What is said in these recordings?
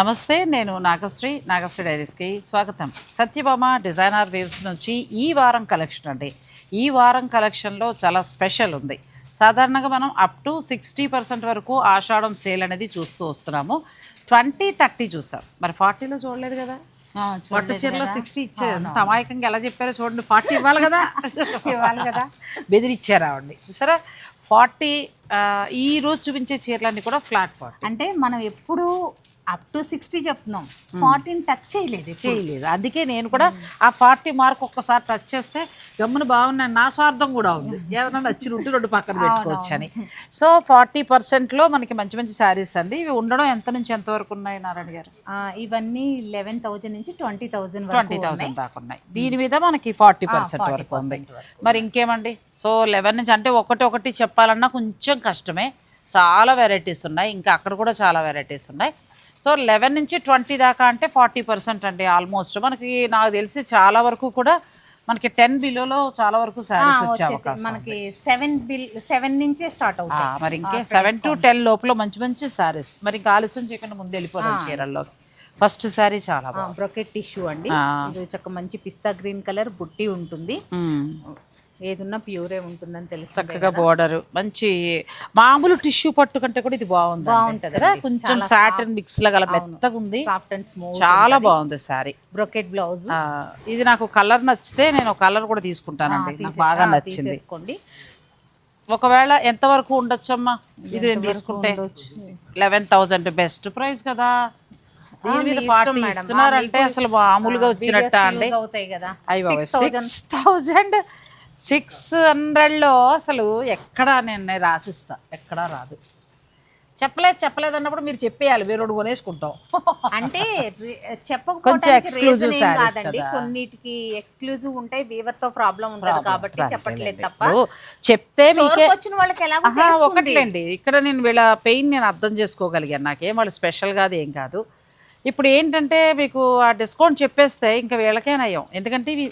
నమస్తే నేను నాగశ్రీ నాగశ్రీ డైరీస్కి స్వాగతం. సత్యభామ డిజైనర్ వేవ్స్ నుంచి ఈ వారం కలెక్షన్ అండి. ఈ వారం కలెక్షన్లో చాలా స్పెషల్ ఉంది. సాధారణంగా మనం అప్ టు సిక్స్టీ పర్సెంట్ వరకు ఆషాఢం సేల్ అనేది చూస్తూ వస్తున్నాము. ట్వంటీ థర్టీ చూసాం. మరి ఫార్టీలో చూడలేదు కదా? పట్టు చీరలో సిక్స్టీ ఇచ్చారు. అమాయకంగా ఎలా చెప్పారో చూడండి. ఫార్టీ ఇవ్వాలి కదా? ఇవ్వాలి కదా. బెదిరిచ్చారు ఆవిడ్ని. చూసారా? ఫార్టీ ఈ రోజు చూపించే చీరలన్నీ కూడా ఫ్లాట్ ఫార్టీ. అంటే మనం ఎప్పుడు అప్ టు సిక్స్టీ చెప్తున్నాం. ఫార్టీన్ టచ్ చేయలేదు. చేయలేదు. అందుకే నేను కూడా ఆ ఫార్టీ మార్క్ ఒక్కసారి టచ్ చేస్తే గమ్మున బాగున్నాను నా స్వార్థం కూడా ఉంది. ఏదైనా నచ్చిన ఉంటే రెండు పక్కన పెట్టుకోవచ్చు అని. సో ఫార్టీ పర్సెంట్లో మనకి మంచి మంచి శారీస్ అండి. ఇవి ఉండడం ఎంత నుంచి ఎంత వరకు ఉన్నాయి నారాయణ గారు? ఆ, ఇవన్నీ లెవెన్ థౌజండ్ నుంచి ట్వంటీ థౌజండ్ ట్వంటీ థౌసండ్ దాకా ఉన్నాయి. దీని మీద మనకి ఫార్టీ పర్సెంట్ వరకు ఉంది. మరి ఇంకేమండి? సో లెవెన్ నుంచి అంటే ఒకటి ఒకటి చెప్పాలన్నా కొంచెం కష్టమే. చాలా వెరైటీస్ ఉన్నాయి. ఇంకా అక్కడ కూడా చాలా వెరైటీస్ ఉన్నాయి. సో లెవెన్ నుంచి ట్వంటీ దాకా అంటే ఫార్టీ పర్సెంట్ అండి ఆల్మోస్ట్. మనకి నాకు తెలిసి చాలా వరకు కూడా మనకి టెన్ బిలోలో చాలా వరకు మనకి సెవెన్ బిల్ సెవెన్ నుంచే స్టార్ట్ ఆ, అవుతాయి. మరి ఇంకే సెవెన్ టు టెన్ లోపల మంచి మంచి శారీస్. మరి ఇంకా ఆలస్యం చేయకుండా ముందు వెళ్ళిపోదాం చీరల్లో ఫస్ట్ శారీ చాలా బాగుంది. బ్రొకెట్ టిష్యూ అండి. చక్క మంచి పిస్తా గ్రీన్ కలర్ బుట్టి ఉంటుంది. ఏదున్నా ప్యూరే ఉంటుందని తెలుసు చక్కగా బోర్డర్. మంచి మామూలు టిష్యూ పట్టు కంటే కూడా ఇది బాగుంది బాగుంటది కదా కొంచెం సాటన్ మిక్స్ లా గల మెత్తగా ఉంది. సాఫ్ట్ అండ్ స్మూత్ చాలా బాగుంది సారీ బ్రొకెట్ బ్లౌజ్ ఇది నాకు కలర్ నచ్చితే నేను కలర్ కూడా తీసుకుంటానండి. నాకు బాగా నచ్చింది. ఒకవేళ ఎంత వరకు ఉండొచ్చమ్మా? ఇది నేను తీసుకుంటే లెవెన్ థౌజండ్ బెస్ట్ ప్రైస్ కదా. దీని మీద ఫార్టీ ఇస్తున్నారంటే అసలు మామూలుగా వచ్చినట్ట అండి? అవుతాయి కదా. సిక్స్ థౌజండ్ సిక్స్ హండ్రెడ్లో అసలు ఎక్కడా నేను రాసిస్తా. ఎక్కడా రాదు. చెప్పలేదు చెప్పలేదు అన్నప్పుడు మీరు చెప్పేయాలి వేరే కొనేసుకుంటాం. అంటే కొంచెం sarees కాదండి. కదా. కొన్నిటికి ఎక్స్క్లూజివ్ ఉంటాయి వీవర్తో ప్రాబ్లం ఉంటది కాబట్టి చెప్పట్లేదు తప్ప. చెప్తే మీకే వచ్చిన వాళ్ళకి ఎలా ఒకట్లేండి. ఇక్కడ నేను వీళ్ళ పెయిన్ నేను అర్థం చేసుకోగలిగాను. నాకేం వాళ్ళు స్పెషల్ కాదు ఏం కాదు. ఇప్పుడు ఏంటంటే మీకు ఆ డిస్కౌంట్ చెప్పేస్తే ఇంకా వీళ్ళకే నయం. ఎందుకంటే ఇవి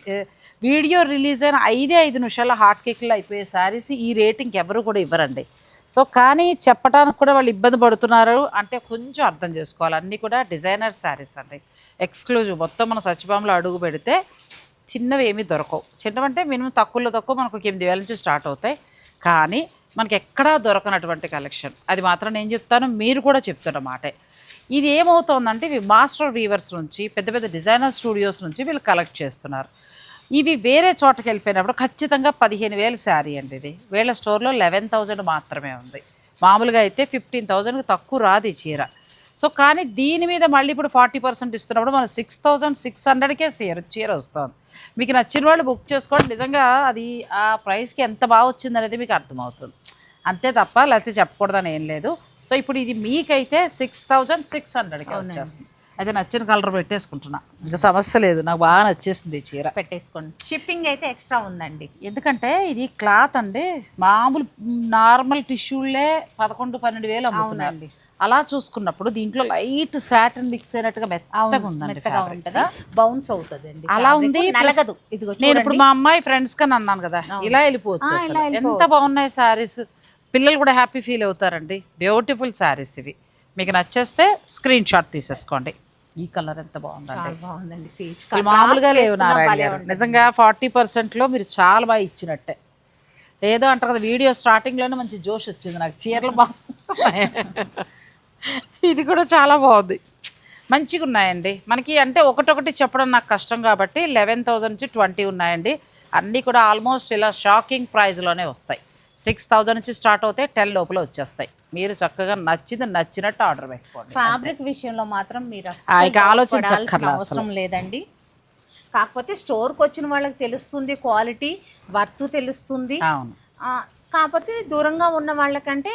వీడియో రిలీజ్ అయిన ఐదే ఐదు నిమిషాల హాట్ కేక్లు అయిపోయే శారీస్ ఈ రేట్ ఇంకెవరు కూడా ఇవ్వరండి. సో కానీ చెప్పడానికి కూడా వాళ్ళు ఇబ్బంది పడుతున్నారు అంటే కొంచెం అర్థం చేసుకోవాలి. అన్నీ కూడా డిజైనర్ శారీస్ అండి. ఎక్స్క్లూజివ్ మొత్తం మన సచిభామలో అడుగు పెడితే చిన్నవి ఏమీ దొరకవు. చిన్నవంటే మినిమం తక్కువలో తక్కువ మనకు ఒక ఎనిమిది వేల నుంచి స్టార్ట్ అవుతాయి. కానీ మనకి ఎక్కడా దొరకనటువంటి కలెక్షన్. అది మాత్రం నేను చెప్తాను మీరు కూడా చెప్తున్న మాటే. ఇది ఏమవుతోందంటే ఇవి మాస్టర్ వీవర్స్ నుంచి పెద్ద పెద్ద డిజైనర్ స్టూడియోస్ నుంచి వీళ్ళు కలెక్ట్ చేస్తున్నారు. ఇవి వేరే చోటకి వెళ్ళిపోయినప్పుడు ఖచ్చితంగా పదిహేను వేలు శారీ అండి ఇది. వీళ్ళ స్టోర్లో లెవెన్ థౌజండ్ మాత్రమే ఉంది. మామూలుగా అయితే ఫిఫ్టీన్ థౌజండ్కి తక్కువ రాదు ఈ చీర. సో కానీ దీని మీద మళ్ళీ ఇప్పుడు ఫార్టీ పర్సెంట్ ఇస్తున్నప్పుడు మన సిక్స్ థౌజండ్ సిక్స్ హండ్రెడ్కే చీర చీర వస్తుంది. మీకు నచ్చిన వాళ్ళు బుక్ చేసుకోండి. నిజంగా అది ఆ ప్రైస్కి ఎంత బాగా వచ్చింది అనేది మీకు అర్థమవుతుంది. అంతే తప్ప లేకపోతే చెప్పకూడదని ఏం లేదు. సో ఇప్పుడు ఇది మీకైతే సిక్స్ థౌజండ్ సిక్స్ హండ్రెడ్కి వచ్చేస్తుంది. అయితే నచ్చిన కలర్ పెట్టేసుకుంటున్నా. ఇంకా సమస్య లేదు. నాకు బాగా నచ్చేసింది చీర. పెట్టేసుకోండి. షిప్పింగ్ అయితే ఎక్స్ట్రా ఉందండి. ఎందుకంటే ఇది క్లాత్ అండి. మామూలు నార్మల్ టిష్యూలే పదకొండు పన్నెండు వేలు అమ్ముతున్నారు అలా చూసుకున్నప్పుడు దీంట్లో లైట్ సాటన్ మిక్స్ అయినట్టుగా మెత్తగా ఉందండి బౌన్స్ అవుతుంది అండి అలా ఉంది. నేను ఇప్పుడు మా అమ్మాయి ఫ్రెండ్స్ కని అన్నాను కదా. ఇలా వెళ్ళిపోవచ్చు ఎంత బాగున్నాయి శారీస్ పిల్లలు కూడా హ్యాపీ ఫీల్ అవుతారండి. బ్యూటిఫుల్ శారీస్ ఇవి. మీకు నచ్చేస్తే స్క్రీన్ షాట్ తీసేసుకోండి. ఈ కలర్ ఎంత బాగుందండి. అసలు మామూలుగా లేవు నారాయణ గారు. నిజంగా ఫార్టీ పర్సెంట్లో మీరు చాలా బాగా ఇచ్చినట్టే. ఏదో అంటారు కదా వీడియో స్టార్టింగ్లోనే మంచి జోష్ వచ్చింది నాకు. చీరలు బాగున్నాయి ఇది కూడా చాలా బాగుంది. మంచిగా ఉన్నాయండి. మనకి అంటే ఒకటొకటి చెప్పడం నాకు కష్టం కాబట్టి లెవెన్ థౌజండ్ నుంచి ట్వంటీ ఉన్నాయండి. అన్నీ కూడా ఆల్మోస్ట్ ఇలా షాకింగ్ ప్రైస్లోనే వస్తాయి. సిక్స్ థౌజండ్ నుంచి స్టార్ట్ అవుతాయి టెన్ లోపల వచ్చేస్తాయి. మీరు చక్కగా నచ్చింది నచ్చినట్టు ఆర్డర్ పెట్టుకోండి. ఫ్యాబ్రిక్ విషయంలో మాత్రం మీరు ఆ, ఇక అస్సలు ఆలోచించక్కర్లా బాధపడాల్సిన అవసరం లేదండి. కాకపోతే స్టోర్కి వచ్చిన వాళ్ళకి తెలుస్తుంది క్వాలిటీ వర్త్ తెలుస్తుంది. అవును. కాకపోతే దూరంగా ఉన్న వాళ్ళకంటే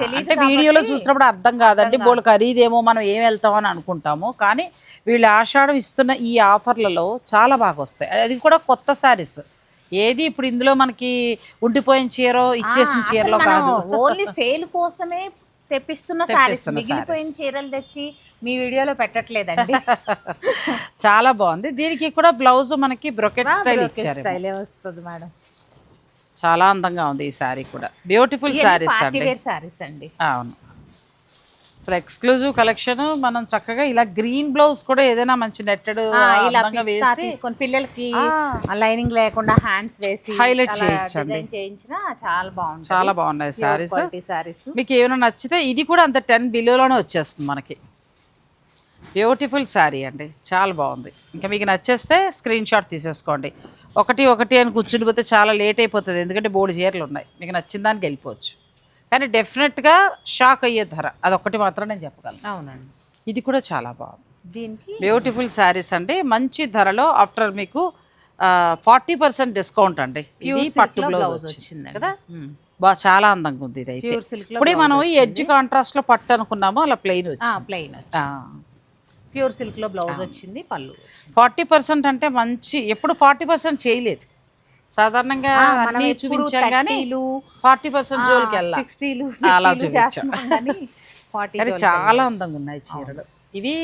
తెలియదు వీడియోలో చూసినప్పుడు అర్థం కాదండి బోల్ ఖరీదేమో మనం ఏం వెళ్తామని అనుకుంటాము. కానీ వీళ్ళు ఆషాఢం ఇస్తున్న ఈ ఆఫర్లలో చాలా బాగా వస్తాయి. అది కూడా కొత్త శారీస్. ఏది ఇప్పుడు ఇందులో మనకి ఉండిపోయిన చీరో ఇచ్చేసిన చీరలో కాదు. ఓన్లీ సేల్ కోసమే తెప్పిస్తున్న సారీస్ మిగిలిపోయిన చీరలు తెచ్చి మీ వీడియోలో పెట్టట్లేదండి. చాలా బాగుంది. దీనికి కూడా బ్లౌజ్ మనకి బ్రొకెట్ స్టైల్ ఇచ్చారు స్టైలే వస్తుంది మేడం. చాలా అందంగా ఉంది ఈ శారీ కూడా. బ్యూటిఫుల్ పార్టీ అండి. సారీస్ అండి. అవును. అసలు ఎక్స్క్లూజివ్ కలెక్షన్ మనం చక్కగా ఇలా గ్రీన్ బ్లౌజ్ కూడా ఏదైనా మంచి నెట్టెడ్ ఇలా తీసుకొని పిల్లలకి. లైనింగ్ లేకుండా హ్యాండ్స్ వేసి అలా చేయించండి. చేయించిన చాలా బాగుంటుంది. చాలా బాగున్నాయి సారీస్ మీకు ఏమైనా నచ్చితే ఇది కూడా అంత టెన్ బిలోలోనే వచ్చేస్తుంది మనకి. బ్యూటిఫుల్ శారీ అండి. చాలా బాగుంది. ఇంకా మీకు నచ్చేస్తే స్క్రీన్ షాట్ తీసేసుకోండి. ఒకటి ఒకటి అని కూర్చుండిపోతే చాలా లేట్ అయిపోతుంది. ఎందుకంటే బోర్డు చీరలు ఉన్నాయి. మీకు నచ్చిన దానికి వెళ్ళిపోవచ్చు. కానీ డెఫినెట్గా షాక్ అయ్యే ధర. అదొకటి మాత్రం నేను చెప్పగలను. అవునండి. ఇది కూడా చాలా బాగుంది. దీనికి బ్యూటిఫుల్ శారీస్ అండి. మంచి ధరలో ఆఫ్టర్ మీకు ఫార్టీ పర్సెంట్ డిస్కౌంట్ అండి. ఇది పట్టు బ్లౌజ్ వచ్చింది కదా? బా చాలా అందంగా ఉంది ఇది అయితే. ప్యూర్ సిల్క్లో ఇప్పుడే మనం ఈ ఎడ్జ్ కాంట్రాస్ట్లో పట్టు అనుకున్నాము? అలా ప్లెయిన్ ప్లెయిన్ ప్యూర్ సిల్క్లో బ్లౌజ్ వచ్చింది పళ్ళు ఫార్టీ పర్సెంట్ అంటే మంచి ఎప్పుడు ఫార్టీ పర్సెంట్ చేయలేదు. సాధారణంగా మనం అన్ని చూపించాం కానీ 30లు, ఫార్టీ పర్సెంట్ జోలికి వెళ్ళాలి. సిక్స్టీలు అలా చూపించాం. ఫార్టీ కానీ చాలా అందంగా ఉన్నాయి చీరలు. ఇవి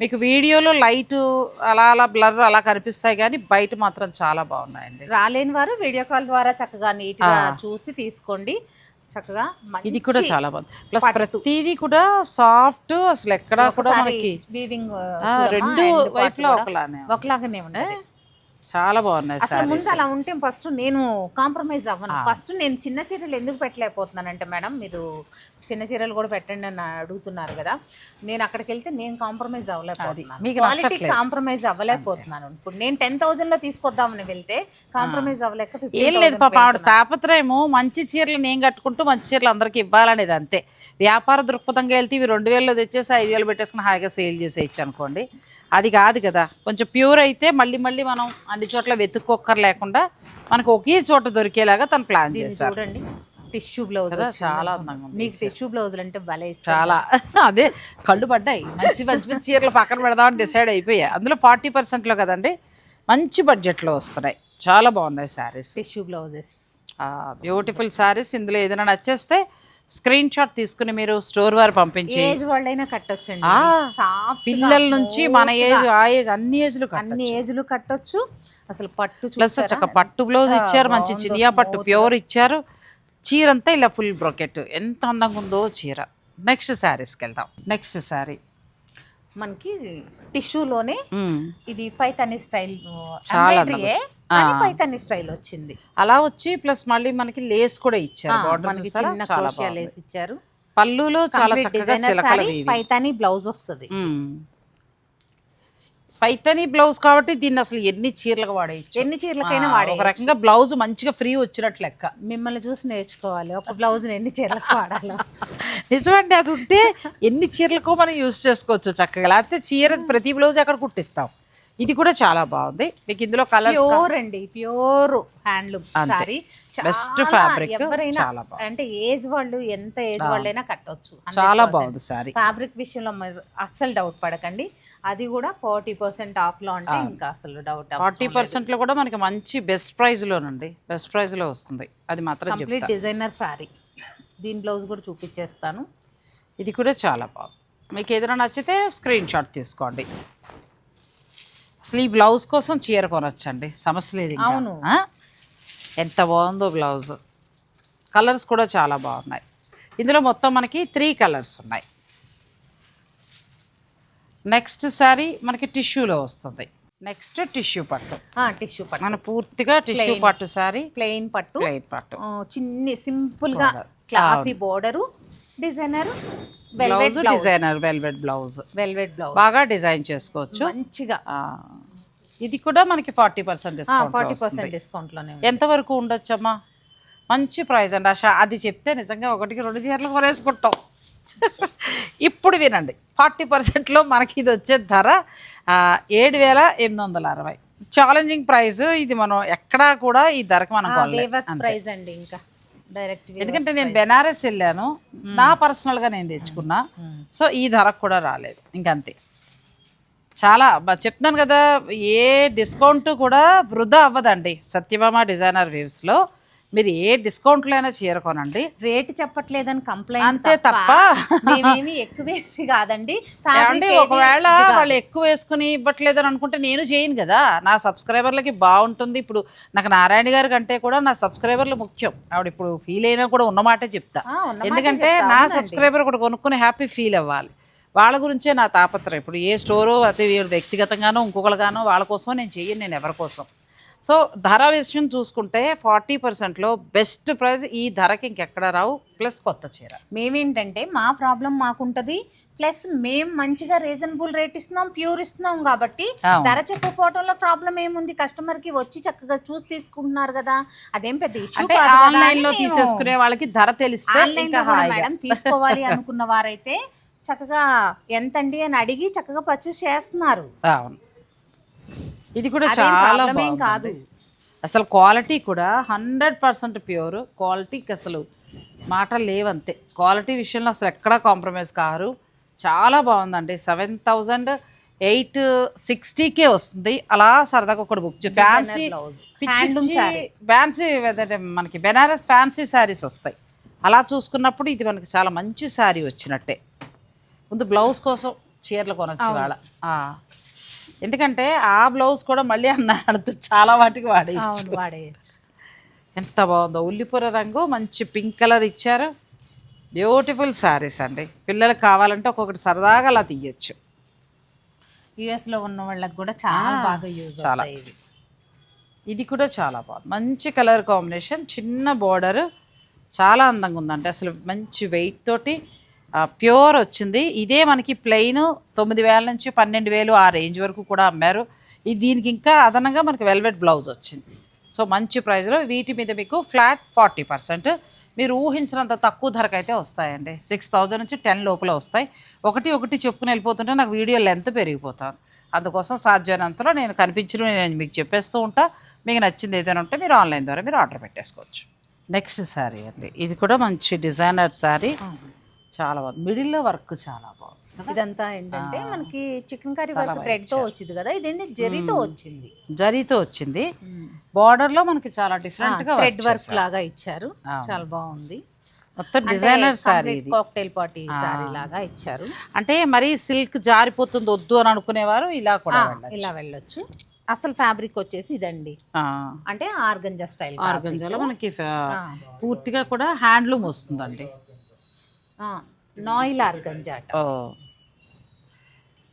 మీకు వీడియోలో లైట్ అలా అలా బ్లర్ అలా కనిపిస్తాయి కానీ బయట మాత్రం చాలా బాగున్నాయండి. రాలేని వారు వీడియో కాల్ ద్వారా చక్కగా నీట్గా చూసి తీసుకోండి. చక్కగా ఇది కూడా చాలా బాగుంది. ప్లస్ ప్రతిదీ కూడా సాఫ్ట్ అసలు ఎక్కడా కూడా మనకి వీవింగ్ రెండు వైపులా ఒకలానే. ఒకలాగానే ఉండదు చాలా బాగున్నాయి అసలు ముందు అలా ఉంటే ఫస్ట్ నేను కాంప్రమైజ్ అవ్వను. ఫస్ట్ నేను చిన్న చీరలు ఎందుకు పెట్టలేకపోతున్నానంటే మేడం మీరు చిన్న చీరలు కూడా పెట్టండి అని అడుగుతున్నారు కదా. నేను అక్కడికి వెళ్తే నేను కాంప్రమైజ్ అవ్వలేకపోతున్నాను. మీకు క్వాలిటీ కాంప్రమైజ్ అవ్వలేకపోతున్నాను. ఇప్పుడు నేను టెన్ థౌజండ్లో తీసుకొద్దామని వెళ్తే కాంప్రమైజ్ అవ్వలేక ఏం లేదు పాప ఆవిడ తాపత్రయము మంచి చీరలు నేను కట్టుకుంటూ మంచి చీరలు అందరికి ఇవ్వాలనేది అంతే. వ్యాపార దృక్పథంగా వెళ్తే ఇవి రెండు వేలలో తెచ్చేసి ఐదు వేలు పెట్టేసుకుని హాయిగా సేల్ చేసేయచ్చు అనుకోండి అది కాదు కదా. కొంచెం ప్యూర్ అయితే మళ్ళీ మళ్ళీ మనం అన్ని చోట్ల వెతుక్కోక్కర్ లేకుండా మనకు ఒకే చోట దొరికేలాగా తను ప్లాన్ చేశారు. చూడండి. టిష్యూ బ్లౌజ్ చాలా అందంగా మీకు టిష్యూ. బ్లౌజులు అంటే భలే చాలా. అదే కళ్ళు పడ్డాయి. మంచి మంచి మంచి చీరలు పక్కన పెడదామని డిసైడ్ అయిపోయాయి అందులో ఫార్టీ పర్సెంట్లో కదండి మంచి బడ్జెట్లో వస్తున్నాయి. చాలా బాగున్నాయి saris. Tissue blouses. Beautiful saris. ఇందులో ఏదైనా నచ్చేస్తే స్క్రీన్ షాట్ తీసుకుని మీరు స్టోర్ వారు పంపించి. ఏజ్ వాళ్ళైనా కట్టొచ్చండి. పిల్లల నుంచి మన. ఏజ్ ఆ ఏజ్ అన్ని ఏజ్లు అన్ని ఏజ్లు కట్టొచ్చు. అసలు పట్టు ప్లస్ పట్టు బ్లౌజ్ ఇచ్చారు మంచి చినియా పట్టు ప్యూర్ ఇచ్చారు. చీర అంతా ఇలా ఫుల్ బ్రొకెట్. ఎంత అందంగా ఉందో చీర. నెక్స్ట్ శారీస్కి వెళ్దాం నెక్స్ట్ శారీ. మనకి టిష్యూలోనే ఇది పైతాని స్టైల్ చాలా పైతాని స్టైల్ వచ్చింది. అలా వచ్చి ప్లస్ మళ్ళీ మనకి లేస్ కూడా ఇచ్చారు. మనకి చాలా. లేస్ ఇచ్చారు. పళ్ళులో చాలా చక్కగా పైతాని బ్లౌజ్ వస్తుంది. పైతని బ్లౌజ్ కాబట్టి దీన్ని అసలు ఎన్ని చీరలకు వాడేయచ్చు? ఎన్ని చీరలకైనా వాడే ఒక రకంగా బ్లౌజ్ మంచిగా ఫ్రీ వచ్చినట్లు లెక్క. మిమ్మల్ని చూసి నేర్చుకోవాలి. ఒక బ్లౌజ్ ఎన్ని చీరలకు వాడాలో. నిజమండి అది ఉంటే ఎన్ని చీరలకో మనం యూస్ చేసుకోవచ్చు చక్కగా. లేకపోతే చీర ప్రతి బ్లౌజ్ అక్కడ కుట్టిస్తాం. ఇది కూడా చాలా బాగుంది. మీకు ఇందులో కలర్స్ ప్యూర్ అండి ప్యూర్ హ్యాండ్లూమ్ సారీ. fabric, ఎవరైనా చాలా. అంటే ఏజ్ వాళ్ళు ఎంత ఏజ్ వాళ్ళైనా కట్టొచ్చు చాలా బాగుంది సారీ. ఫ్యాబ్రిక్ విషయంలో అస్సలు డౌట్ పడకండి. అది కూడా ఫార్టీ పర్సెంట్ ఆఫ్లో అంటే ఇంకా అసలు డౌట్ ఫార్టీ పర్సెంట్లో కూడా మనకి మంచి బెస్ట్ ప్రైస్లోనండి బెస్ట్ ప్రైస్లో వస్తుంది. అది మాత్రం కంప్లీట్ డిజైనర్ సారీ దీని బ్లౌజ్ కూడా చూపించేస్తాను ఇది కూడా చాలా బాగుంది. మీకు ఏదైనా నచ్చితే స్క్రీన్ షాట్ తీసుకోండి. అసలు ఈ బ్లౌజ్ కోసం చీర కొనొచ్చండి. సమస్య లేదు. అవును. ఎంత బాగుందో బ్లౌజ్ కలర్స్ కూడా చాలా బాగున్నాయి. ఇందులో మొత్తం మనకి త్రీ కలర్స్ ఉన్నాయి. నెక్స్ట్ శారీ మనకి టిష్యూలో వస్తుంది. నెక్స్ట్ టిష్యూ పట్టు. టిష్యూ పట్టు. మన పూర్తిగా టిష్యూ పట్టు శారీ ప్లెయిన్ పట్టు. ప్లెయిన్ పట్టు. చిన్ని సింపుల్గా classy border designer blouse designer velvet blouse velvet blouse బాగా డిజైన్ చేసుకోవచ్చు. మంచిగా. ఇది కూడా మనకి forty percent discount forty percent డిస్కౌంట్లోనే ఉంది. ఎంతవరకు ఉండొచ్చమ్మా? మంచి ప్రైస్ అండి. ఆశ అది చెప్తే నిజంగా ఒకటికి రెండు చీరలు కొనేసుకుంటాం. ఇప్పుడు వినండి. ఫార్టీ పర్సెంట్లో మనకి ఇది వచ్చే ధర ఏడు వేల ఎనిమిది వందల అరవై. ఛాలెంజింగ్ ప్రైస్ ఇది మనం ఎక్కడా కూడా ఈ ధరకు మనం ప్రైస్ అండి ఇంకా. డైరెక్ట్ ఎందుకంటే నేను బెనారస్ వెళ్ళాను. నా పర్సనల్గా నేను తెచ్చుకున్నా. సో ఈ ధరకు కూడా రాలేదు. ఇంకంతే. చాలా చెప్తున్నాను కదా ఏ డిస్కౌంట్ కూడా వృధా అవ్వదండి. సత్యభామ డిజైనర్ వ్యూస్లో మీరు ఏ డిస్కౌంట్లో అయినా చీర కొనండి రేట్ చెప్పట్లేదని కంప్లైంట్ అంతే తప్ప మేమేమి ఎక్కువేసి కాదండి. ఒకవేళ. వాళ్ళు ఎక్కువ వేసుకుని ఇవ్వట్లేదు అని అనుకుంటే నేను చేయను కదా. నా సబ్స్క్రైబర్లకి బాగుంటుంది. ఇప్పుడు నాకు నారాయణ గారి కంటే కూడా నా సబ్స్క్రైబర్లు ముఖ్యం. ఆవిడ ఇప్పుడు ఫీల్ అయినా కూడా ఉన్నమాటే చెప్తా. ఎందుకంటే నా. సబ్స్క్రైబర్ కూడా కొనుక్కుని హ్యాపీ ఫీల్ అవ్వాలి. వాళ్ళ గురించే నా తాపత్రయం. ఇప్పుడు ఏ స్టోరు అతి వ్యక్తిగతంగానో ఇంకొకరిగానో వాళ్ళ కోసం నేను చెయ్యను నేను ఎవరి కోసం. సో ధర విషయం చూసుకుంటే ఫార్టీ పర్సెంట్లో బెస్ట్ ప్రైస్ ఈ ధరకి ఇంకెక్కడ రావు ప్లస్ కొత్త చీర మేమేంటంటే మా ప్రాబ్లం మాకుంటది ప్లస్ మేము మంచిగా రీజనబుల్ రేట్ ఇస్తున్నాం ప్యూర్ ఇస్తున్నాం కాబట్టి. ధర చెప్పకపోవడంలో ప్రాబ్లం ఏముంది కస్టమర్కి వచ్చి చక్కగా చూసి తీసుకుంటున్నారు కదా అదేం పెద్ద ఇష్యూ ఆన్లైన్లో తీసేసుకునే వాళ్ళకి ధర తెలిస్తే ఆన్లైన్ ఇంకా లో కూడా హాయిగా. మేడం తీసుకోవాలి అనుకున్న వారైతే చక్కగా ఎంతండి అని అడిగి చక్కగా పర్చేస్ చేస్తున్నారు అవును ఇది కూడా చాలా ఏం బాగుంది అసలు క్వాలిటీ కూడా హండ్రెడ్ పర్సెంట్ ప్యూర్. క్వాలిటీకి అసలు మాటలు లేవంతే. క్వాలిటీ విషయంలో అసలు ఎక్కడా కాంప్రమైజ్ కారు. చాలా బాగుందండి. సెవెన్ థౌజండ్ ఎయిట్ సిక్స్టీకే వస్తుంది. అలా సరదాగా ఒకటి బుక్ ఫ్యాన్సీ. ఫ్యాన్సీ మనకి బెనారస్ ఫ్యాన్సీ శారీస్ వస్తాయి. అలా చూసుకున్నప్పుడు ఇది మనకి చాలా మంచి శారీ వచ్చినట్టే. ముందు బ్లౌజ్ కోసం చీరలు కొనొచ్చు వాళ్ళ ఎందుకంటే ఆ బ్లౌజ్ కూడా మళ్ళీ అన్నాడు చాలా వాటికి వాడేయచ్చు. వాడేయచ్చు. ఎంత బాగుందో. ఉల్లిపూర రంగు మంచి పింక్ కలర్ ఇచ్చారు. బ్యూటిఫుల్ శారీస్ అండి. పిల్లలకు కావాలంటే ఒక్కొక్కటి సరదాగా అలా తీయచ్చు. యుఎస్లో ఉన్న వాళ్ళకి కూడా చాలా బాగా యూజ్ చాలా. ఇవి. ఇది కూడా చాలా బాగుంది. మంచి కలర్ కాంబినేషన్ చిన్న బార్డర్ చాలా అందంగా ఉందంటే అసలు మంచి వెయిట్ తోటి ప్యూర్ వచ్చింది. ఇదే మనకి ప్లెయిన్ తొమ్మిది వేల నుంచి పన్నెండు వేలు ఆ రేంజ్ వరకు కూడా అమ్మారు. ఇది దీనికి ఇంకా అదనంగా మనకి వెల్వెట్ బ్లౌజ్ వచ్చింది. సో మంచి ప్రైస్లో వీటి మీద మీకు ఫ్లాట్ ఫార్టీ పర్సెంట్. మీరు ఊహించినంత తక్కువ ధరకు అయితే వస్తాయండి. సిక్స్ థౌజండ్ నుంచి టెన్ లోపల వస్తాయి. ఒకటి ఒకటి చెప్పుకుని వెళ్ళిపోతుంటే నాకు వీడియో లెంత్ పెరిగిపోతాను. అందుకోసం సాధ్యమైనంతలో నేను కనిపించిన నేను మీకు చెప్పేస్తూ ఉంటా. మీకు నచ్చింది ఏదైనా ఉంటే మీరు ఆన్లైన్ ద్వారా మీరు ఆర్డర్ పెట్టేసుకోవచ్చు. నెక్స్ట్ శారీ అండి. ఇది కూడా మంచి డిజైనర్ శారీ. చాలా బాగుంది. మిడిల్లో వర్క్ చాలా బాగుంది ఇదంతా ఏంటంటే మనకి చికెన్ కర్రీ వర్క్ థ్రెడ్తో వచ్చింది కదా? ఇదేంటి? జరీతో వచ్చింది. జరీతో వచ్చింది. Border లో మనకి చాలా డిఫరెంట్గా థ్రెడ్ వర్క్. లాగా ఇచ్చారు. చాలా బాగుంది. మొత్తం డిజైనర్ ఇది. కాక్టైల్ పార్టీ సారీ లాగా ఇచ్చారు. అంటే మరి సిల్క్ జారిపోతుంది వద్దు అని అనుకునేవారు ఇలా కూడా ఇలా వెళ్ళొచ్చు. అసలు ఫ్యాబ్రిక్ వచ్చేసి ఇదండి. అంటే ఆర్గంజా స్టైల్ ఆర్గంజాలో మనకి పూర్తిగా కూడా హ్యాండ్లూమ్ వస్తుందండి. నాయిల్ ఆర్గంజా అట. ఓ.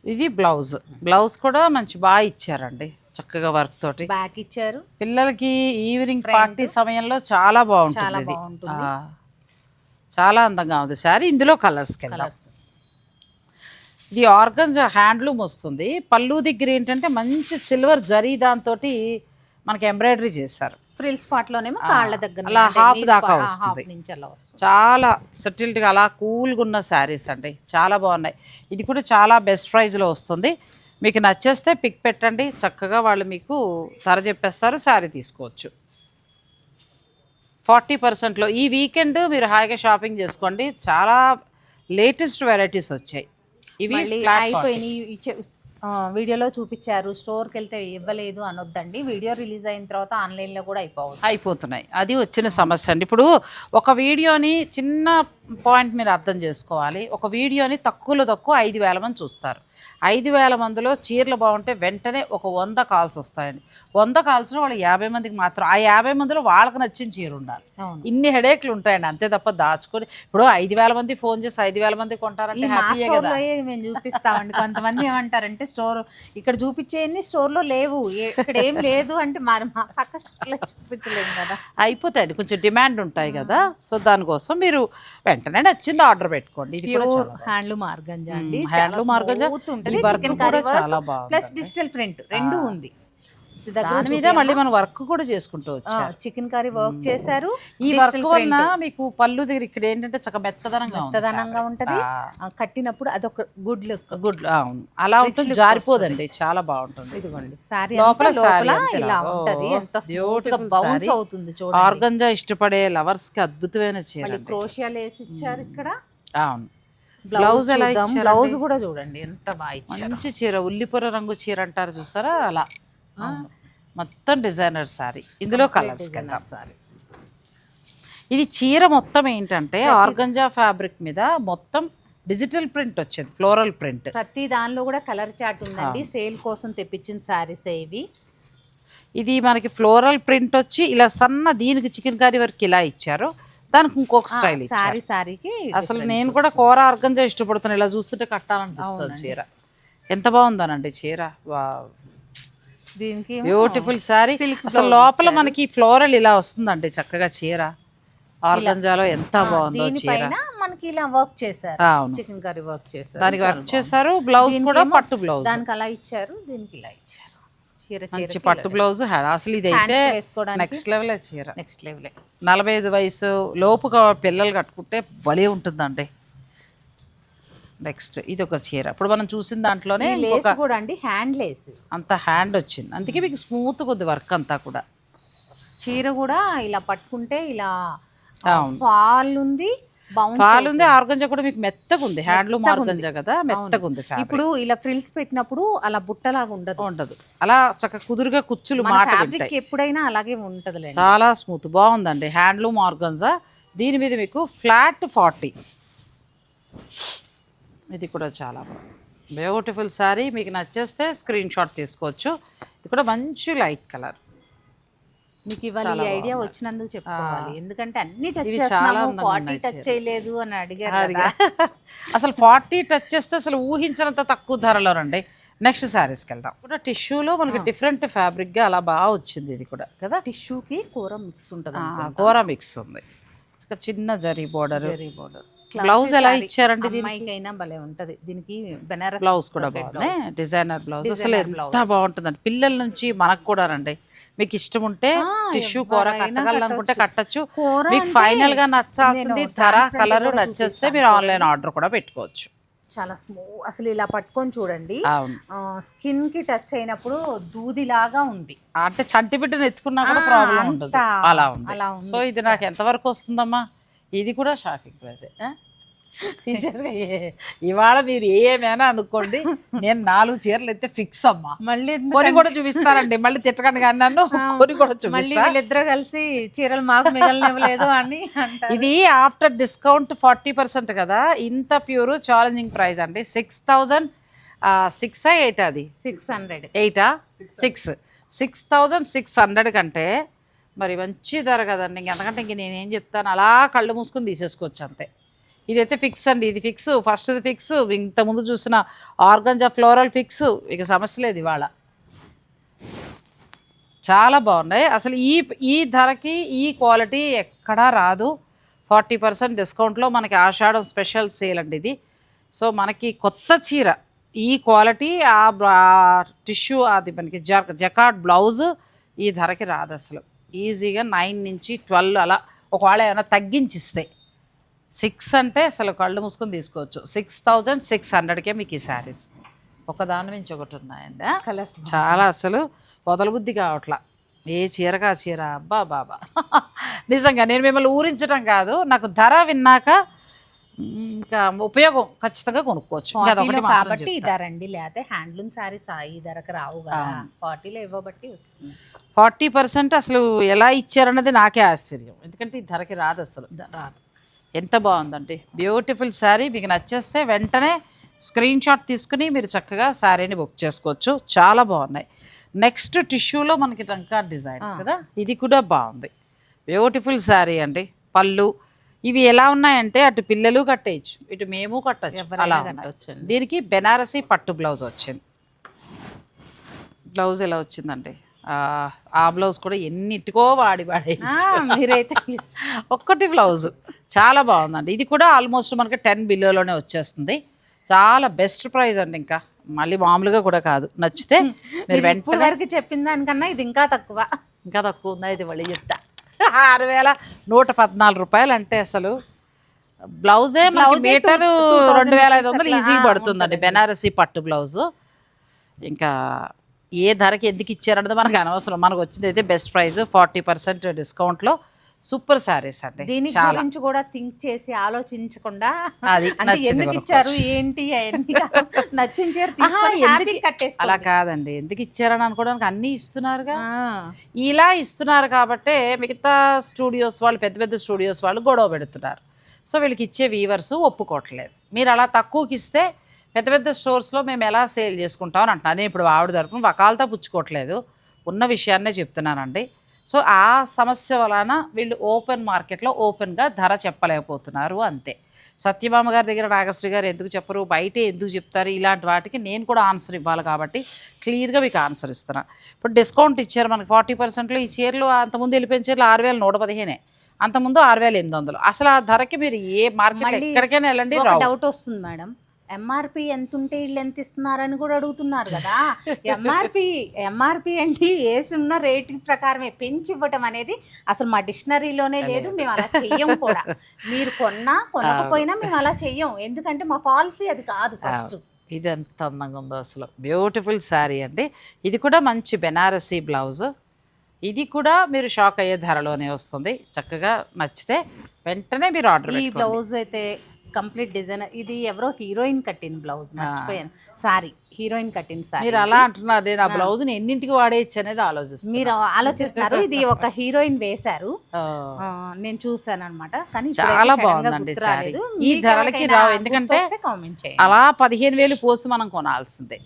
ఇది బ్లౌజ్. బ్లౌజ్ కూడా మంచి బాగా ఇచ్చారండి చక్కగా వర్క్ తోటి. బ్యాక్ ఇచ్చారు. పిల్లలకి ఈవినింగ్ పార్టీ సమయంలో చాలా బాగుంటుంది ఇది. చాలా అందంగా ఉంది. సారీ ఇందులో కలర్స్ కలర్స్ ఇది ఆర్గన్స్ హ్యాండ్లూమ్ వస్తుంది. పళ్ళు దగ్గర ఏంటంటే మంచి సిల్వర్ జరీ దాంతో మనకి ఎంబ్రాయిడరీ చేశారు. ఫ్రిల్ స్పాట్ లోనేమో కాళ్ళ దగ్గర అలా knee దాకా వస్తుంది. నుంచి అలా వస్తుంది. చాలా సెటిల్డ్గా అలా కూల్గా ఉన్న శారీస్ అండి. చాలా బాగున్నాయి. ఇది కూడా చాలా బెస్ట్ ప్రైస్లో వస్తుంది. మీకు నచ్చేస్తే పిక్ పెట్టండి. చక్కగా వాళ్ళు మీకు ధర చెప్పేస్తారు. శారీ తీసుకోవచ్చు. ఫార్టీ పర్సెంట్లో ఈ వీకెండ్ మీరు హాయిగా షాపింగ్ చేసుకోండి. చాలా లేటెస్ట్ వెరైటీస్ వచ్చాయి. ఇవి అయిపోయినాయి. వీడియోలో చూపించారు స్టోర్కి వెళ్తే ఇవ్వలేదు అనొద్దండి. వీడియో రిలీజ్ అయిన తర్వాత ఆన్లైన్లో కూడా అయిపోవచ్చు. అయిపోతున్నాయి. అది వచ్చిన సమస్య అండి. ఇప్పుడు ఒక వీడియోని చిన్న పాయింట్ మీరు అర్థం చేసుకోవాలి. ఒక వీడియోని తక్కువలో తక్కువ ఐదు వేల మంది చూస్తారు. ఐదు వేల మందిలో చీరలు బాగుంటే వెంటనే ఒక వంద కాల్స్ వస్తాయండి. వంద కాల్స్లో వాళ్ళు యాభై మందికి మాత్రం ఆ యాభై మందిలో వాళ్ళకి నచ్చిన చీర ఉండాలి. ఇన్ని హెడేక్లు ఉంటాయండి. అంతే తప్ప దాచుకొని ఇప్పుడు ఐదు వేల మంది ఫోన్ చేసి ఐదు వేల మంది కొంటారంటే హ్యాపీయే కదా. మేము చూపిస్తామండి. కొంతమంది ఏమంటారంటే స్టోర్ ఇక్కడ చూపించేయన్ని స్టోర్లో లేవు. ఇక్కడ ఏం లేదు అంటే మరి మా పక్క స్టోర్లో చూపించలేము కదా. అయిపోతాయండి. కొంచెం డిమాండ్ ఉంటాయి కదా. సో దానికోసం మీరు వెంటనే నచ్చింది ఆర్డర్ పెట్టుకోండి. హ్యాండ్లూమ్ ఆర్గంజా అండి. మ్మ్, హ్యాండ్లూమ్ ఆర్గంజా. ఉంటుంది chikankari work. Plus digital print రెండు ఉంది. దాని మీద మళ్ళీ మనం వర్క్ కూడా చేసుకుంటూ చికెన్ కర్రీ వర్క్ చేశారు. ఈ వర్క్ వల్ల మీకు పళ్ళు దగ్గర ఇక్కడ ఏంటంటే చక్క మెత్తదనంగా మెత్తదనంగా ఉంటది. కట్టినప్పుడు అదొక గుడ్ లుక్. గుడ్ అవును. అలా ఉంటుంది జారిపోదండి. చాలా బాగుంటుంది. ఇదిగోండి సారీ లోపల ఇలా ఉంటది. ఎంత బౌన్స్. అవుతుంది చూడండి. ఆర్గంజా ఇష్టపడే లవర్స్కి అద్భుతమైన చీర. క్రోషియాలు వేసి ఇచ్చారు ఇక్కడ. అవును. బ్లౌజ్ బ్లౌజ్ ఎలా? బ్లౌజ్ కూడా చూడండి. ఎంత బాగా మంచి చీర ఉల్లిపొర రంగు చీర అంటారు చూసారా? అలా. మొత్తం డిజైనర్ సారీ. ఇందులో కలర్స్ కింద. సారీ. ఇది చీర మొత్తం ఏంటంటే ఆర్గంజా ఫ్యాబ్రిక్ మీద మొత్తం డిజిటల్ ప్రింట్ వచ్చేది ఫ్లోరల్ ప్రింట్. ప్రతి దానిలో కూడా కలర్ చార్ట్ ఉందండి. సేల్ కోసం తెప్పించిన శారీస్ ఇవి. ఇది మనకి ఫ్లోరల్ ప్రింట్ వచ్చి ఇలా సన్న దీనికి చికెన్ కర్రీ వరకు ఇలా ఇచ్చారు. దానికి ఇంకొక స్టైల్ సారీ సారీకి అసలు నేను కూడా కూర ఆర్గంజా ఇష్టపడుతాను ఇలా చూస్తుంటే కట్టాలనిపిస్తుంది చీర. ఎంత బాగుందోనండి చీర. దీనికి బ్యూటిఫుల్ శారీ అసలు లోపల మనకి ఫ్లోరల్ ఇలా వస్తుందండి చక్కగా చీర. ఆర్గంజాలో ఎంత బాగుందో చీర. మనకి ఇలా వర్క్ చేశారు. చికెన్ కర్రీ వర్క్ చేశారు. దానికి వర్క్ చేశారు. బ్లౌజ్ కూడా పట్టు బ్లౌజ్ దానికి అలా ఇచ్చారు. దీనికి ఇలా ఇచ్చారు. చీర మంచి పట్టు బ్లౌజ్ అసలు ఇది అయితే నెక్స్ట్ లెవెల్ చీర. నెక్స్ట్ లెవెల్ నలభై ఐదు వయసు లోపు పిల్లలు కట్టుకుంటే భలే ఉంటుందండి. నెక్స్ట్ ఇది ఒక చీర. ఇప్పుడు మనం చూసిన దాంట్లోనే లేస్ కూడా అండి హ్యాండ్ లేస్ అంత హ్యాండ్ వచ్చింది. అందుకే మీకు స్మూత్ కొద్ది వర్క్ అంతా కూడా. చీర కూడా ఇలా పట్టుకుంటే ఇలా. ఫాల్ ఉంది పాలు ఉంది ఆర్గంజా కూడా మీకు మెత్తగా ఉంది. హ్యాండ్లూమ్ ఆర్గంజా కదా మెత్తగా ఉంది ఇప్పుడు ఇలా ఫ్రిల్స్ పెట్టినప్పుడు అలా బుట్టలాగా ఉండదు. ఉండదు. అలా చక్కగా కుదురుగా కుచ్చులు మాట ఎప్పుడైనా అలాగే ఉంటదిలేండి. చాలా స్మూత్ బాగుందండి. Handloom organza. దీని మీద మీకు ఫ్లాట్ ఫార్టీ. ఇది కూడా చాలా బాగుంది. బ్యూటిఫుల్ శారీ మీకు నచ్చేస్తే స్క్రీన్ షాట్ తీసుకోవచ్చు. ఇది కూడా మంచి లైట్ కలర్ మీకు ఇవాళ ఈ ఐడియా వచ్చినందుకు చెప్పుకోవాలి. ఎందుకంటే అన్ని టచ్ చేస్తున్నాము ఫార్టీ టచ్ చేయలేదు అని అడిగారు అసలు ఫార్టీ టచ్ చేస్తే అసలు ఊహించినంత తక్కువ ధరలోనండి నెక్స్ట్ శారీస్కి వెళ్దాం. కూడా టిష్యూలో మనకి డిఫరెంట్ ఫ్యాబ్రిక్గా అలా బాగా వచ్చింది ఇది కూడా కదా? టిష్యూకి కూర మిక్స్ ఉంటుంది కూర మిక్స్ ఉంది. చిన్న zari border. Zari border. Blouse ఎలా ఇచ్చారండి దీనికి? అమ్మాయికైనా భలే ఉంటది. దీనికి బెనారస్ బ్లౌజ్ కూడా బాగుంది. డిజైనర్ బ్లౌజ్ అసలు ఎంత బాగుంటుందండి. పిల్లల నుంచి మనకు కూడా రండి. మీకు ఇష్టం ఉంటే టిష్యూ కూర కట్టగలనుకుంటే కట్టచ్చు. మీకు ఫైనల్గా నచ్చాల్సింది ధర కలర్ నచ్చేస్తే మీరు ఆన్లైన్ ఆర్డర్ కూడా పెట్టుకోవచ్చు. చాలా స్మూ అసలు ఇలా పట్టుకొని చూడండి. స్కిన్కి టచ్ అయినప్పుడు దూదిలాగా ఉంది. అంటే చంటి బిడ్డను ఎత్తుకున్నా కూడా ప్రాబ్లం అలా ఉంది. అలా ఉంది. సో ఇది నాకు ఎంతవరకు వస్తుందమ్మా? ఇది కూడా షాకింగ్ ప్రైజే. ఇవాళ మీరు ఏమైనా అనుకోండి నేను నాలుగు చీరలు అయితే ఫిక్స్ అమ్మా. మళ్ళీ కొని కూడా చూపిస్తానండి మళ్ళీ తిట్టకండి కానీ నన్ను కొని కూడా మళ్ళీ చూపిస్తా. వీళ్ళిద్దరు కలిసి చీరలు మాకు మిగలనివ్వలేదు అని ఇది ఆఫ్టర్ డిస్కౌంట్ ఫార్టీ పర్సెంట్ కదా ఇంత ప్యూర్ ఛాలెంజింగ్ ప్రైస్ అండి. సిక్స్ థౌజండ్ సిక్స్ ఎయిట్ అది? Six hundred. ఎయిటా six six thousand six hundred కంటే మరి మంచి ధర కదండి. ఇంక ఇంక నేనేం చెప్తాను? అలా కళ్ళు మూసుకొని తీసేసుకోవచ్చు అంతే. ఇదైతే ఫిక్స్ అండి. ఇది ఫిక్స్. First fix. ఇంతకుముందు చూసిన ఆర్గంజా ఫ్లోరల్ ఫిక్స్. ఇక సమస్య లేదు ఇవాళ. చాలా బాగున్నాయి. అసలు ఈ ఈ ధరకి ఈ క్వాలిటీ ఎక్కడా రాదు. ఫార్టీ పర్సెంట్ డిస్కౌంట్లో మనకి ఆషాఢం స్పెషల్ సేల్ అండి ఇది. సో మనకి కొత్త చీర. ఈ క్వాలిటీ ఆ టిష్యూ అది మనకి జ జకాట్ బ్లౌజ్ ఈ ధరకి రాదు అసలు. ఈజీగా నైన్ నుంచి ట్వెల్వ్ అలా ఒకవేళ ఏమైనా తగ్గించిస్తే. సిక్స్ అంటే అసలు కళ్ళు మూసుకొని తీసుకోవచ్చు. సిక్స్ థౌజండ్ సిక్స్ హండ్రెడ్కే మీకు ఈ శారీస్. ఒక దాని నుంచి ఒకటి ఉన్నాయండి. కలర్స్ చాలా అసలు వదలబుద్ధి కావట్లా. ఏ చీరగా చీర? అబ్బా బాబా. నిజంగా నేను మిమ్మల్ని ఊరించడం కాదు. నాకు ధర విన్నాక ఇంకా ఉపయోగం ఖచ్చితంగా కొనుక్కోవచ్చు. కాబట్టి చెప్తా. ధరండి లేకపోతే హ్యాండ్లూమ్ సారీస్ ఈ ధరకు రావు కదా. ఫార్టీలో ఇవ్వబట్టి వస్తుంది. ఫార్టీ పర్సెంట్ అసలు ఎలా ఇచ్చారన్నది నాకే ఆశ్చర్యం. ఎందుకంటే ఈ ధరకి రాదు అసలు. రాదు. ఎంత బాగుందండి బ్యూటిఫుల్ శారీ మీకు నచ్చేస్తే వెంటనే స్క్రీన్ షాట్ తీసుకుని మీరు చక్కగా శారీని బుక్ చేసుకోవచ్చు. చాలా బాగున్నాయి. నెక్స్ట్ టిష్యూలో మనకి టంకా డిజైన్ కదా ఇది కూడా బాగుంది. బ్యూటిఫుల్ శారీ అండి. పళ్ళు ఇవి ఎలా ఉన్నాయంటే అటు పిల్లలు కట్టేయచ్చు ఇటు మేము కట్టచ్చు. అలా. దీనికి బెనారసీ పట్టు బ్లౌజ్ వచ్చింది. బ్లౌజ్ ఎలా వచ్చిందండి? ఆ, బ్లౌజ్ కూడా ఎన్నిటికో వాడి వాడి మీరైతే ఒక్కటి బ్లౌజ్. చాలా బాగుందండి. ఇది కూడా ఆల్మోస్ట్ మనకి టెన్ బిలోలోనే వచ్చేస్తుంది. చాలా బెస్ట్ ప్రైస్ అండి ఇంకా. మళ్ళీ మామూలుగా కూడా కాదు. నచ్చితే మీరు వెంటనే వరకు చెప్పిన దానికన్నా ఇది ఇంకా తక్కువ. ఇంకా తక్కువ ఉందా? ఇది మళ్ళీ చెప్తా. ఆరు వేల నూట పద్నాలుగు రూపాయలు అంటే అసలు బ్లౌజే మనకి మీటర్ రెండు వేల ఐదు వందలు ఆ, పడుతుందండి. బెనారసీ పట్టు బ్లౌజు. ఇంకా ఏ ధరకి ఎందుకు ఇచ్చారన్నది మనకు అనవసరం. మనకు వచ్చింది అయితే బెస్ట్ ప్రైస్ ఫార్టీ పర్సెంట్ డిస్కౌంట్లో సూపర్ సారీస్ అండి. దీని గురించి కూడా థింక్ చేసి ఆలోచించకుండా అది నచ్చింది ఎందుకు. ఇచ్చారు ఏంటి నచ్చిన చీర కట్టేసుకోండి. అలా కాదండి. ఎందుకు ఇచ్చారని అనుకోవడానికి అన్నీ ఇస్తున్నారుగా. ఇలా ఇస్తున్నారు కాబట్టే మిగతా స్టూడియోస్ వాళ్ళు పెద్ద పెద్ద స్టూడియోస్ వాళ్ళు గొడవ పెడుతున్నారు. సో వీళ్ళకి ఇచ్చే వీవర్స్ ఒప్పుకోవట్లేదు. మీరు అలా తక్కువకి ఇస్తే పెద్ద పెద్ద స్టోర్స్లో మేము ఎలా సేల్ చేసుకుంటాం అని అంటున్నాను నేను ఇప్పుడు ఆవిడ తరపున వకాలతో పుచ్చుకోవట్లేదు. ఉన్న విషయాన్నే చెప్తున్నానండి. సో ఆ సమస్య వలన వీళ్ళు ఓపెన్ మార్కెట్లో ఓపెన్గా ధర చెప్పలేకపోతున్నారు అంతే. సత్యభామ గారి దగ్గర నాగశ్రీ గారు ఎందుకు చెప్పరు? బయటే ఎందుకు చెప్తారు? ఇలాంటి వాటికి నేను కూడా ఆన్సర్ ఇవ్వాలి కాబట్టి క్లియర్గా మీకు ఆన్సర్ ఇస్తున్నా. ఇప్పుడు డిస్కౌంట్ ఇచ్చారు మనకి ఫార్టీ పర్సెంట్లో ఈ చీరలు అంతకుముందు వెళ్ళిపోయిన చీరలు ఆరు వేల నూట పదిహేనే. అంతకుముందు ఆరు వేల ఎనిమిది వందలు. అసలు ఆ ధరకి మీరు ఏ మార్కెట్ ఎక్కడికైనా వెళ్ళండి డౌట్ వస్తుంది మేడం. ఎంఆర్పి ఎంత ఉంటే వీళ్ళు ఎంత ఇస్తున్నారని కూడా అడుగుతున్నారు కదా. ఎంఆర్పి ఎంఆర్పి అంటే వేసి ఉన్న రేట్ ప్రకారమే పెంచి ఇవ్వటం అనేది అసలు మా డిక్షనరీలోనే లేదు మేము అలా చెయ్యం కూడా. మీరు కొన్నా కొనకపోయినా మేము అలా చెయ్యం. ఎందుకంటే మా పాలసీ అది కాదు ఫస్ట్. ఇది ఎంత అందంగా ఉందో అసలు. బ్యూటిఫుల్ శారీ అండి. ఇది కూడా మంచి బెనారసీ బ్లౌజ్. ఇది కూడా మీరు షాక్ అయ్యే ధరలోనే వస్తుంది. చక్కగా నచ్చితే వెంటనే మీరు ఆర్డర్ ఈ బ్లౌజ్ అయితే కంప్లీట్ డిజైనర్. ఇది ఎవరో హీరోయిన్ కట్టిన బ్లౌజ్ మర్చిపోయాను. సారీ హీరోయిన్ కట్టిన సారీ. మీరు అలా అంటున్నారు నేను ఆ బ్లౌజ్ని ఎన్నింటికి వాడేయచ్చు అనేది ఆలోచిస్తాను మీరు ఆలోచిస్తున్నారు ఇది ఒక హీరోయిన్ వేశారు. నేను చూసాను అనమాట కానీ చాలా బాగుందండి. ఈ ధరలకి రావు, ఎందుకంటే కామెంట్ చేయండి. అలా పదిహేను వేలు పోసి మనం కొనాల్సిందే.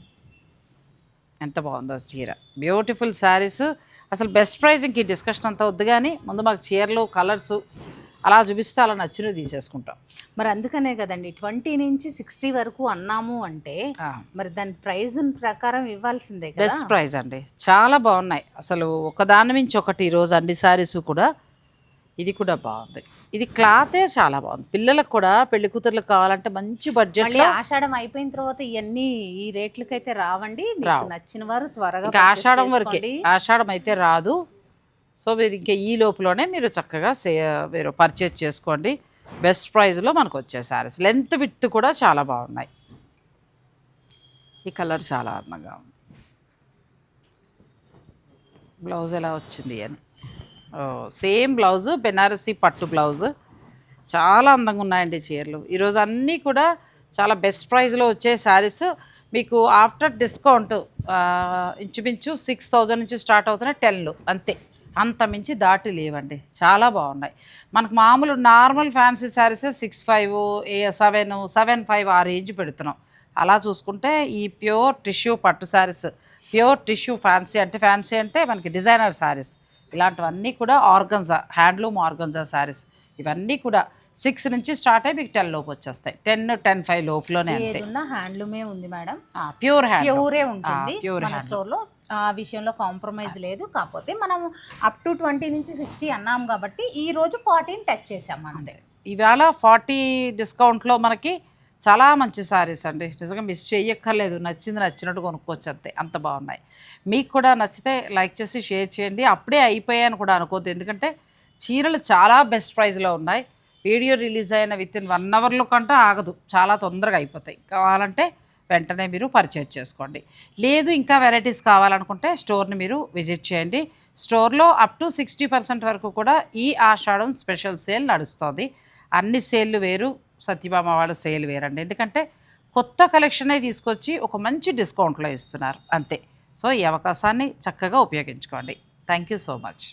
ఎంత బాగుందో చీర. బ్యూటిఫుల్ శారీస్ అసలు బెస్ట్ ప్రైజింగ్కి డిస్కషన్ అంతా వద్దు కానీ ముందు మాకు చీరలు కలర్స్ అలా చూపిస్తే అలా నచ్చినవి తీసేసుకుంటాం. మరి అందుకనే కదండి ట్వంటీ నుంచి సిక్స్టీ వరకు అన్నాము అంటే మరి దాని ప్రైజ్ ప్రకారం ఇవ్వాల్సిందే బెస్ట్ ప్రైజ్ అండి. చాలా బాగున్నాయి. అసలు ఒకదాని మించి ఒకటి ఈరోజు అన్ని శారీస్ కూడా ఇది కూడా బాగుంది. ఇది క్లాతే చాలా బాగుంది. పిల్లలకు కూడా పెళ్ళి కూతుర్లకు కావాలంటే మంచి బడ్జెట్ ఆషాఢం అయిపోయిన తర్వాత ఇవన్నీ ఈ రేట్లకైతే రావండి. నచ్చిన వారు త్వరగా ఆషాఢం వరకే. ఆషాఢం అయితే రాదు. సో మీరు ఇంకా ఈ లోపులోనే మీరు చక్కగా సే మీరు పర్చేజ్ చేసుకోండి. బెస్ట్ ప్రైస్లో మనకు వచ్చే శారీస్ లెంత్ విత్ కూడా చాలా బాగున్నాయి. ఈ కలర్ చాలా అందంగా ఉంది. బ్లౌజ్ ఎలా వచ్చింది అని. సేమ్ బ్లౌజ్ బెనారసీ పట్టు బ్లౌజ్ చాలా అందంగా ఉన్నాయండి చీరలు. ఈరోజు అన్నీ కూడా చాలా బెస్ట్ ప్రైస్లో వచ్చే శారీస్ మీకు ఆఫ్టర్ డిస్కౌంట్ ఇంచుమించు సిక్స్ థౌజండ్ నుంచి స్టార్ట్ అవుతున్నాయి టెన్లు అంతే. అంత మించి దాటి లేవండి. చాలా బాగున్నాయి. మనకు మామూలు normal fancy saris six five ఏ సెవెన్ సెవెన్ ఫైవ్ ఆ రేంజ్ పెడుతున్నాం. అలా చూసుకుంటే ఈ ప్యూర్ టిష్యూ పట్టు శారీస్ ప్యూర్ టిష్యూ ఫ్యాన్సీ అంటే ఫ్యాన్సీ అంటే మనకి డిజైనర్ శారీస్. ఇలాంటివన్నీ కూడా ఆర్గన్జా హ్యాండ్లూమ్ ఆర్గన్జా శారీస్. ఇవన్నీ కూడా సిక్స్ నుంచి స్టార్ట్ అయ్యి మీకు టెన్ లోపు వచ్చేస్తాయి. టెన్ టెన్ ఫైవ్ లోపులోనే అంతే. హ్యాండ్లూమే ఉంది మేడం. ప్యూర్ హ్యాండ్ ప్యూరే ఉంటుంది. ప్యూర్ మన స్టోర్లో ఆ విషయంలో కాంప్రమైజ్ లేదు. కాకపోతే మనం అప్ టు ట్వంటీ నుంచి సిక్స్టీ అన్నాం కాబట్టి ఈ రోజు ఫార్టీని టచ్ చేసాం అంతే. ఇవాళ ఫార్టీ డిస్కౌంట్లో మనకి చాలా మంచి సారీస్ అండి. నిజంగా మిస్ చేయక్కర్లేదు. నచ్చింది నచ్చినట్టు కొనుక్కోవచ్చు అంతే. అంత బాగున్నాయి. మీకు కూడా నచ్చితే లైక్ చేసి షేర్ చేయండి. అప్పుడే అయిపోయాయని కూడా అనుకోవద్దు. ఎందుకంటే చీరలు చాలా బెస్ట్ ప్రైస్లో ఉన్నాయి. వీడియో రిలీజ్ అయిన విత్ ఇన్ వన్ అవర్లో కంటే ఆగదు. చాలా తొందరగా అయిపోతాయి. కావాలంటే వెంటనే మీరు పర్చేజ్ చేసుకోండి. లేదు ఇంకా వెరైటీస్ కావాలనుకుంటే స్టోర్ని మీరు విజిట్ చేయండి. స్టోర్లో అప్ టు సిక్స్టీ పర్సెంట్ వరకు కూడా ఈ ఆషాఢం స్పెషల్ సేల్ నడుస్తుంది. అన్ని సేల్లు వేరు సత్యభామ వాళ్ళ సేల్ వేరండి. ఎందుకంటే కొత్త కలెక్షనే తీసుకొచ్చి ఒక మంచి డిస్కౌంట్లో ఇస్తున్నారు. అంతే. సో ఈ అవకాశాన్ని చక్కగా ఉపయోగించుకోండి. Thank you so much